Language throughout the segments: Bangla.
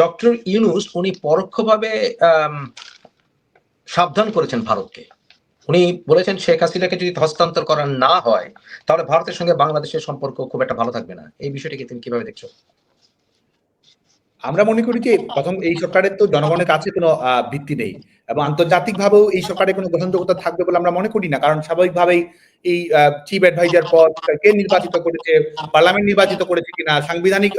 ডক্টর ইউনুস উনি পরোক্ষভাবে সাবধান করেছেন ভারতকে। উনি বলেছেন শেখ হাসিনাকে যদি হস্তান্তর করা না হয়, তাহলে ভারতের সঙ্গে বাংলাদেশের সম্পর্ক খুব একটা ভালো থাকবে না। এই বিষয়টিকে তুমি কীভাবে দেখছ? আমরা মনে করি যে প্রথম এই সরকারের তো জনগণের কাছে কোনো ভিত্তি নেই। এবং আন্তর্জাতিক ভাবেও এই সরকারের কোনো গ্রহণযোগ্যতা থাকবে বলে আমরা মনে করি না। কারণ স্বাভাবিকভাবেই এই চিফ অ্যাডভাইজার পদ কে নির্বাচিত করেছে পার্লামেন্ট নির্বাচিত করেছে কিনা, সাংবিধানিক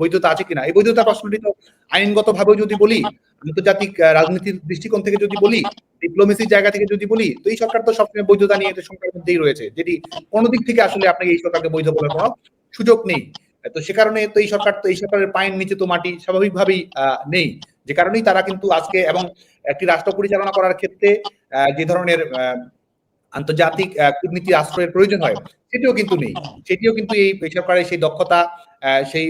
বৈধতা আছে কিনা, এই বৈধতা প্রশ্নটি তো আইনগত ভাবেও যদি বলি, আন্তর্জাতিক রাজনীতির দৃষ্টিকোণ থেকে যদি বলি ডিপ্লোমেসির জায়গা থেকে যদি বলি, তো এই সরকার তো সবসময় বৈধতা নিয়ে সরকারের মধ্যেই রয়েছে। যেটি কোনো দিক থেকে আসলে আপনাকে এই সরকারকে বৈধ বলার কোনো সুযোগ নেই। তো সে কারণে তো এই সরকার, তো এই সরকারের পায়ের নিচে তো মাটি স্বাভাবিকভাবেই নেই। যে কারণেই তারা কিন্তু আজকে এবং একটি রাষ্ট্র পরিচালনা করার ক্ষেত্রে যে ধরনের আন্তর্জাতিক কূটনীতি আশ্রয়ের প্রয়োজন হয়, সেটিও কিন্তু নেই। সেটিও কিন্তু এই এই সরকারের সেই দক্ষতা সেই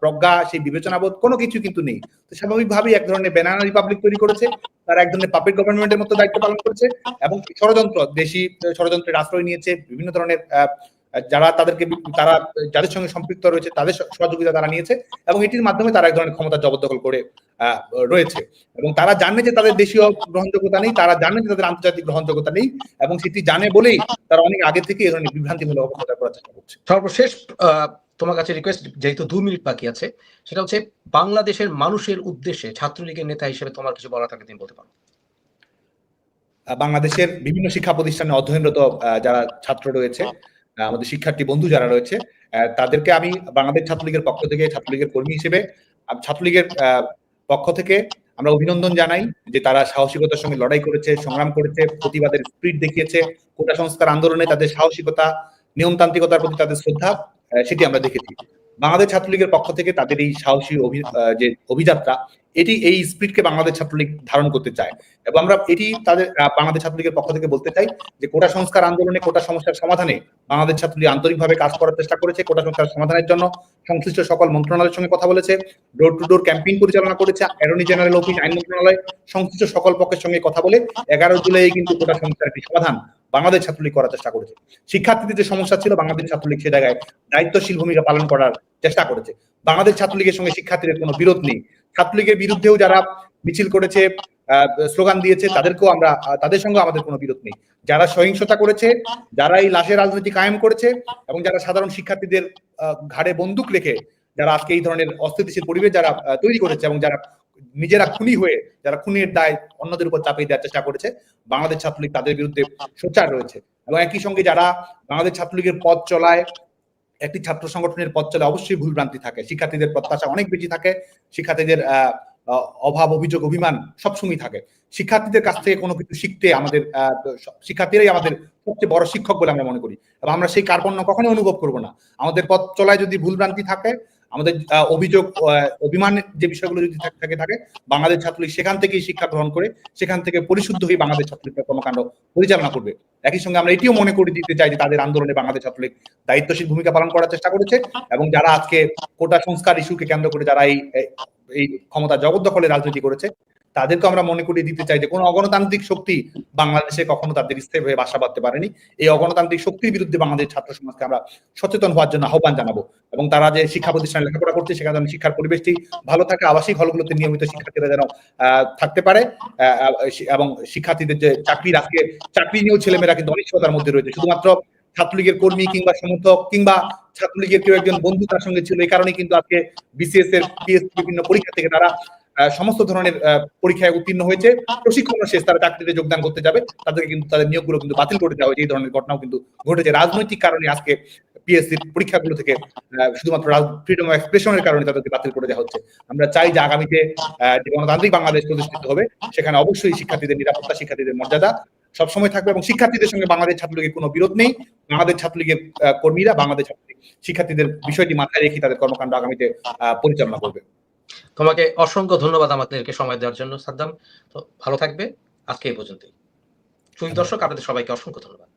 প্রজ্ঞা, সেই বিবেচনাবোধ, কোনো কিছু কিন্তু নেই। তো স্বাভাবিকভাবেই এক ধরনের ব্যানানা রিপাবলিক তৈরি করেছে, তারা এক ধরনের পাবলিক গভর্নমেন্টের মতো দায়িত্ব পালন করেছে এবং ষড়যন্ত্র, দেশি ষড়যন্ত্রের আশ্রয় নিয়েছে, বিভিন্ন ধরনের যারা তাদেরকে তারা যাদের সঙ্গে সম্পৃক্ত রয়েছে তাদের সহযোগিতা তারা নিয়েছে এবং এটির মাধ্যমে তারা এক ধরনের ক্ষমতা জবরদখল করে রয়েছে। এবং তারা জানে যে তাদের দেশীয় গ্রহণযোগ্যতা নেই তারা জানে যে তাদের আন্তর্জাতিক গ্রহণযোগ্যতা নেই এবং সেটি জানে বলেই তারা অনেক আগে থেকে এই ধরনের বিভ্রান্তিমূলক অপপ্রচার করার চেষ্টা করছে। সর্বশেষ তোমার কাছে রিকোয়েস্ট যেহেতু দু মিনিট বাকি আছে সেটা হচ্ছে বাংলাদেশের মানুষের উদ্দেশ্যে ছাত্রলীগের নেতা হিসেবে তোমার কিছু বলা থাকে তুমি বলতে পারো। বাংলাদেশের বিভিন্ন শিক্ষা প্রতিষ্ঠানে অধ্যয়নরত আহ, যারা ছাত্র রয়েছে আমাদের শিক্ষার্থী বন্ধু যারা রয়েছে তাদেরকে আমি বাংলাদেশ ছাত্রলীগের পক্ষ থেকে, ছাত্রলীগের কর্মী হিসেবে ছাত্রলীগের পক্ষ থেকে আমরা অভিনন্দন জানাই যে তারা সাহসিকতার সঙ্গে লড়াই করেছে, সংগ্রাম করেছে, প্রতিবাদের স্পিড দেখিয়েছে, কোটা সংস্কার আন্দোলনে তাদের সাহসিকতা, নিয়মতান্ত্রিকতার প্রতি তাদের শ্রদ্ধা সেটি আমরা দেখেছি। বাংলাদেশ ছাত্রলীগের পক্ষ থেকে তাদের এই সাহসী যে অভিযাত্রা, এটি এই স্পিডকে বাংলাদেশ ছাত্রলীগ ধারণ করতে চায়। এবং আমরা এটি তাদের বাংলাদেশ ছাত্রলীগের পক্ষ থেকে বলতে চাই যে কোটা সংস্কার আন্দোলনে কোটা সমস্যার সমাধানে বাংলাদেশ ছাত্রলীগ আন্তরিকভাবে কাজ করার চেষ্টা করেছে কোটা সংস্কার সমাধানের জন্য। সংশ্লিষ্ট সকল মন্ত্রণালয়ের সঙ্গে কথা বলেছে ডোর টু ডোর ক্যাম্পেইন পরিচালনা করেছে অ্যাটর্নি জেনারেল অফিস আইন মন্ত্রণালয়, সংশ্লিষ্ট সকল পক্ষের সঙ্গে কথা বলে এগারো জুলাই কিন্তু কোটা সংস্কার একটি সমাধান বাংলাদেশ ছাত্রলীগ করার চেষ্টা করেছে। শিক্ষার্থীদের যে সমস্যা ছিল, বাংলাদেশ ছাত্রলীগ সে জায়গায় দায়িত্বশীল ভূমিকা পালন করার চেষ্টা করেছে। বাংলাদেশ ছাত্রলীগের সঙ্গে শিক্ষার্থীদের কোনো বিরোধ নেই। ছাত্রলীগের বিরুদ্ধেও যারা মিছিল করেছে স্লোগান দিয়েছে, তাদেরকেও আমরা, তাদের সঙ্গে আমাদের কোনো বিরোধ নেই। যারা সহিংসতা করেছে যারা এই লাশের রাজনীতি কায়েম করেছে এবং যারা সাধারণ শিক্ষার্থীদের ঘাড়ে বন্দুক রেখে, যারা আজকে এই ধরনের অস্থিতিশীল পরিবেশ যারা তৈরি করেছে এবং যারা নিজেরা খুনি হয়ে, যারা খুনের দায় অন্যদের উপর চাপিয়ে দেওয়ার চেষ্টা করেছে, বাংলাদেশ ছাত্রলীগ তাদের বিরুদ্ধে সোচ্চার রয়েছে। এবং একই সঙ্গে যারা বাংলাদেশ ছাত্রলীগের পথ চলায়, একটি ছাত্র সংগঠনের পথ চলে, অবশ্যই ভুলভ্রান্তি থাকে। শিক্ষার্থীদের প্রত্যাশা অনেক বেশি থাকে, শিক্ষার্থীদের অভাব, অভিযোগ, অভিমান সবসময় থাকে। শিক্ষার্থীদের কাছ থেকে কোনো কিছু শিখতে আমাদের শিক্ষার্থীরাই আমাদের সবচেয়ে বড় শিক্ষক বলে আমরা মনে করি। এবং আমরা সেই কার্পণ্য কখনোই অনুভব করব না। আমাদের পথ চলায় যদি ভুলভ্রান্তি থাকে আমাদের অভিযোগ অভিমান যে বিষয়গুলো যদি থাকে, থেকে বাংলাদেশ ছাত্রলীগ সেখান থেকেই শিক্ষা গ্রহণ করে, সেখান থেকে পরিশুদ্ধ হয়ে বাংলাদেশ ছাত্রলীগের তার কর্মকাণ্ড পরিচালনা করবে। একই সঙ্গে আমরা এটিও মনে করে দিতে চাই যে তাদের আন্দোলনে বাংলাদেশ ছাত্রলীগ দায়িত্বশীল ভূমিকা পালন করার চেষ্টা করেছে এবং যারা আজকে কোটা সংস্কার ইস্যুকে কেন্দ্র করে যারা এই এই ক্ষমতা জগদ্দখলে রাজনীতি করেছে তাদেরকে আমরা মনে করিয়ে দিতে চাই যে কোনো অগণতান্ত্রিক শক্তি বাংলাদেশে কখনো তাদের স্থির হয়ে বাসা বাঁধতে পারেনি। এই অগণতান্ত্রিক শক্তির বিরুদ্ধে বাংলাদেশ ছাত্র সমাজকে আমরা সচেতন হওয়ার জন্য আহ্বান জানাব এবং তারা যে শিক্ষা প্রতিষ্ঠানে লেখাপড়া করছে সেখানে যেন শিক্ষার পরিবেশটি ভালো থাকে, আবাসিক হলগুলোতে নিয়মিত শিক্ষার্থীরা যেন থাকতে পারে এবং শিক্ষার্থীদের যে চাকরির আজকে চাকরি নিয়েও ছেলেমেয়েরা কিন্তু অনিশ্চয়তার মধ্যে রয়েছে। শুধুমাত্র ছাত্রলীগের কর্মী কিংবা সমর্থক কিংবা ছাত্রলীগের কেউ একজন বন্ধু তার সঙ্গে ছিল, এই কারণে কিন্তু আজকে বিসিএস এর বিভিন্ন পরীক্ষা থেকে তারা সমস্ত ধরনের পরীক্ষায় উত্তীর্ণ হয়েছে। প্রশিক্ষণ শেষ, তারা চাকরিতে যোগদান করতে যাবে। তাদেরকে কিন্তু, তাদের নিয়োগগুলো কিন্তু বাতিল করে দেওয়া হয়েছে। এই ধরনের ঘটনাও কিন্তু ঘটেছে। রাজনৈতিক কারণে আজকে পিএসসি পরীক্ষাগুলো থেকে শুধুমাত্র ফ্রিডম অফ এক্সপ্রেশনের কারণে তাদেরকে বাতিল করে দেওয়া হচ্ছে। আমরা চাই যে আগামীতে যে গণতান্ত্রিক বাংলাদেশ প্রতিষ্ঠিত হবে, সেখানে অবশ্যই শিক্ষার্থীদের নিরাপত্তা, শিক্ষার্থীদের মর্যাদা সবসময় থাকবে এবং শিক্ষার্থীদের সঙ্গে বাংলাদেশ ছাত্রলীগের কোনো বিরোধ নেই। বাংলাদেশ ছাত্রলীগের কর্মীরা বাংলাদেশ শিক্ষার্থীদের বিষয়টি মাথায় রেখে তাদের কর্মকাণ্ড আগামীতে পরিচালনা করবে। তোমাকে অসংখ্য ধন্যবাদ আমাদেরকে সময় দেওয়ার জন্য, সাদ্দাম। তো ভালো থাকবে, আজকে এই পর্যন্তই। সুই দর্শক আপনাদের সবাইকে অসংখ্য ধন্যবাদ।